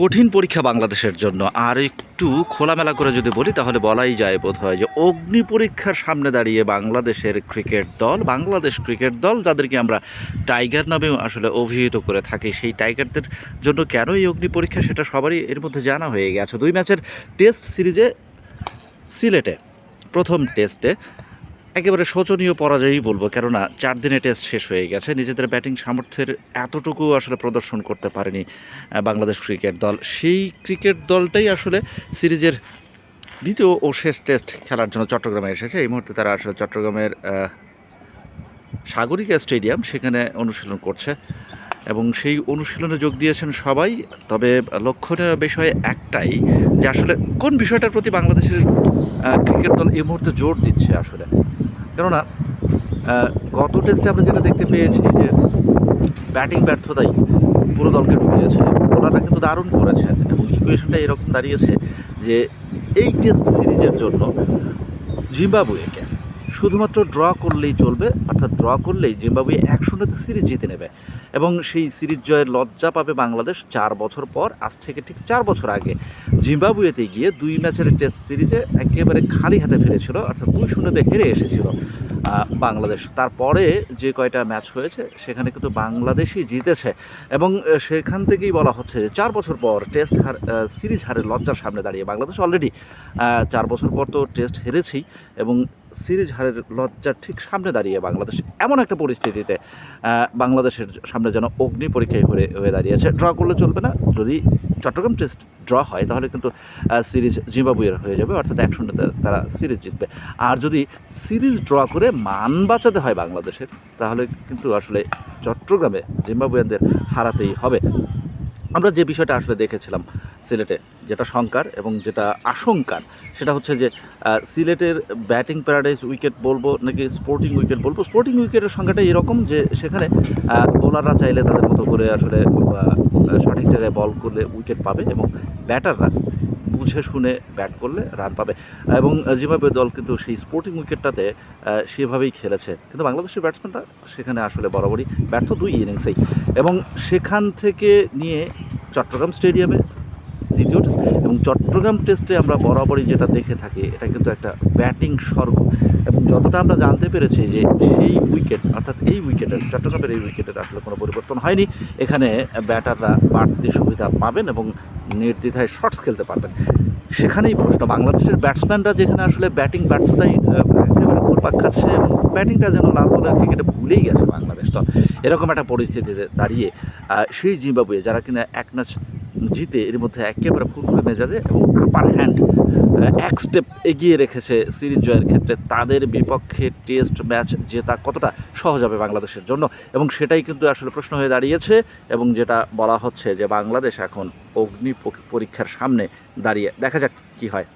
কঠিন পরীক্ষা বাংলাদেশের জন্য। আর একটু খোলামেলা করে যদি বলি, তাহলে বলাই যায় বোধ হয় যে অগ্নি পরীক্ষার সামনে দাঁড়িয়ে বাংলাদেশের ক্রিকেট দল, বাংলাদেশ ক্রিকেট দল যাদেরকে আমরা টাইগার নামেও আসলে অভিহিত করে থাকি, সেই টাইগারদের জন্য কেন এই অগ্নি পরীক্ষা সেটা সবারই এর মধ্যে জানা হয়ে গেছে। দুই ম্যাচের টেস্ট সিরিজে সিলেটে, প্রথম টেস্টে একেবারে শোচনীয় পরাজয়ই বলব, কেননা চার দিনে টেস্ট শেষ হয়ে গেছে। নিজেদের ব্যাটিং সামর্থ্যের এতটুকু আসলে প্রদর্শন করতে পারেনি বাংলাদেশ ক্রিকেট দল। সেই ক্রিকেট দলটাই আসলে সিরিজের দ্বিতীয় ও শেষ টেস্ট খেলার জন্য চট্টগ্রামে এসেছে। এই মুহূর্তে তারা আসলে চট্টগ্রামের সাগরিকা স্টেডিয়াম সেখানে অনুশীলন করছে। এবং সেই অনুশীলনে যোগ দিয়েছেন সবাই, তবে লক্ষণীয় বিষয় একটাই যে আসলে কোন বিষয়টার প্রতি বাংলাদেশের ক্রিকেট দল এই মুহূর্তে জোর দিচ্ছে আসলে? কেননা গত টেস্টে আমরা যেটা দেখতে পেয়েছি যে ব্যাটিং ব্যর্থতাই পুরো দলকে ডুবিয়েছে। বোলাররা কিন্তু দারুণ করেছেন এবং ইকুয়েশনটা এরকম দাঁড়িয়েছে যে এই টেস্ট সিরিজের জন্য জিম্বাবুয়েকে শুধুমাত্র ড্র করলেই চলবে, অর্থাৎ ড্র করলেই জিম্বাবুয়ে এক শূন্যতে সিরিজ জিতে নেবে। এবং সেই সিরিজ জয়ের লজ্জা পাবে বাংলাদেশ চার বছর পর, আজ থেকে ঠিক চার বছর আগে। জিম্বাবুয়েতে গিয়ে দুই ম্যাচের টেস্ট সিরিজে একেবারে খালি হাতে ফিরেছিল, অর্থাৎ দুই শূন্যতে হেরে এসেছিল। বাংলাদেশ। তারপরে যে কয়টা ম্যাচ হয়েছে, সেখানে কিন্তু বাংলাদেশই জিতেছে। এবং সেখান থেকেই বলা হচ্ছে যে চার বছর পর টেস্ট হার সিরিজ হারের লজ্জার সামনে দাঁড়িয়ে বাংলাদেশ অলরেডি চার বছর পর তো টেস্ট হেরেছেই এবং সিরিজ হারের লজ্জার ঠিক সামনে দাঁড়িয়ে বাংলাদেশ এমন একটা পরিস্থিতিতে বাংলাদেশের সামনে যেন অগ্নি পরীক্ষায় হয়ে হয়ে দাঁড়িয়েছে। ড্র করলে চলবে না। যদি চট্টগ্রাম টেস্ট ড্র হয়, তাহলে কিন্তু সিরিজ জিম্বাবুয়ের হয়ে যাবে, অর্থাৎ এক শূন্যতে তারা সিরিজ জিতবে। আর যদি সিরিজ ড্র করে মান বাঁচাতে হয় বাংলাদেশের, তাহলে কিন্তু আসলে চট্টগ্রামে জিম্বাবুয়ানদের হারাতেই হবে। আমরা যে বিষয়টা আসলে দেখেছিলাম সিলেটে যেটা শঙ্কার এবং যেটা আশঙ্কার, সেটা হচ্ছে যে সিলেটের ব্যাটিং প্যারাডাইজ উইকেট বলব নাকি স্পোর্টিং উইকেট বলব, স্পোর্টিং উইকেটের সংখ্যাটা এরকম যে, সেখানে বোলাররা চাইলে তাদের মতো করে আসলে সঠিক জায়গায় বল করলে উইকেট পাবে এবং ব্যাটাররা বুঝে শুনে ব্যাট করলে রান পাবে। এবং জিম্বাবুয়ে দল কিন্তু সেই স্পোর্টিং উইকেটটাতে সেভাবেই খেলেছে। কিন্তু বাংলাদেশের ব্যাটসম্যানরা সেখানে আসলে বরাবরই ব্যর্থ দুই ইনিংসেই। এবং সেখান থেকে নিয়ে চট্টগ্রাম স্টেডিয়ামে দ্বিতীয় টেস্ট এবং চট্টগ্রাম টেস্টে আমরা বরাবরই যেটা দেখে থাকি এটা কিন্তু একটা ব্যাটিং স্বর্গ। এবং যতটা আমরা জানতে পেরেছি যে সেই উইকেট অর্থাৎ এই উইকেটের চট্টগ্রামের এই উইকেটের আসলে কোনো পরিবর্তন হয়নি। এখানে ব্যাটাররা বাড়তি সুবিধা পাবেন এবং নির্দ্বিধায় শর্টস খেলতে পারবেন। সেখানেই প্রশ্ন বাংলাদেশের ব্যাটসম্যানরা যেখানে আসলে ব্যাটিং ব্যর্থতাই আহ, একেবারে ঘুরপাক খাচ্ছে এবং ব্যাটিংটা যেন লাল বলের ক্রিকেটে ভুলেই গেছে বাংলাদেশ তো এরকম একটা পরিস্থিতিতে দাঁড়িয়ে সেই জিম্বাবুয়ে যারা কিনা এক ম্যাচ জিতে এর মধ্যে একেবারে ফুরফুরে মেজাজে এবং আপার হ্যান্ড এক স্টেপ এগিয়ে রেখেছে সিরিজ জয়ের ক্ষেত্রে। তাদের বিপক্ষে টেস্ট ম্যাচ জেতা কতটা সহজ হবে বাংলাদেশের জন্য? এবং সেটাই কিন্তু আসলে প্রশ্ন হয়ে দাঁড়িয়েছে এবং যেটা বলা হচ্ছে যে বাংলাদেশ এখন অগ্নি পরীক্ষার সামনে দাঁড়িয়ে। দেখা যাক কী হয়।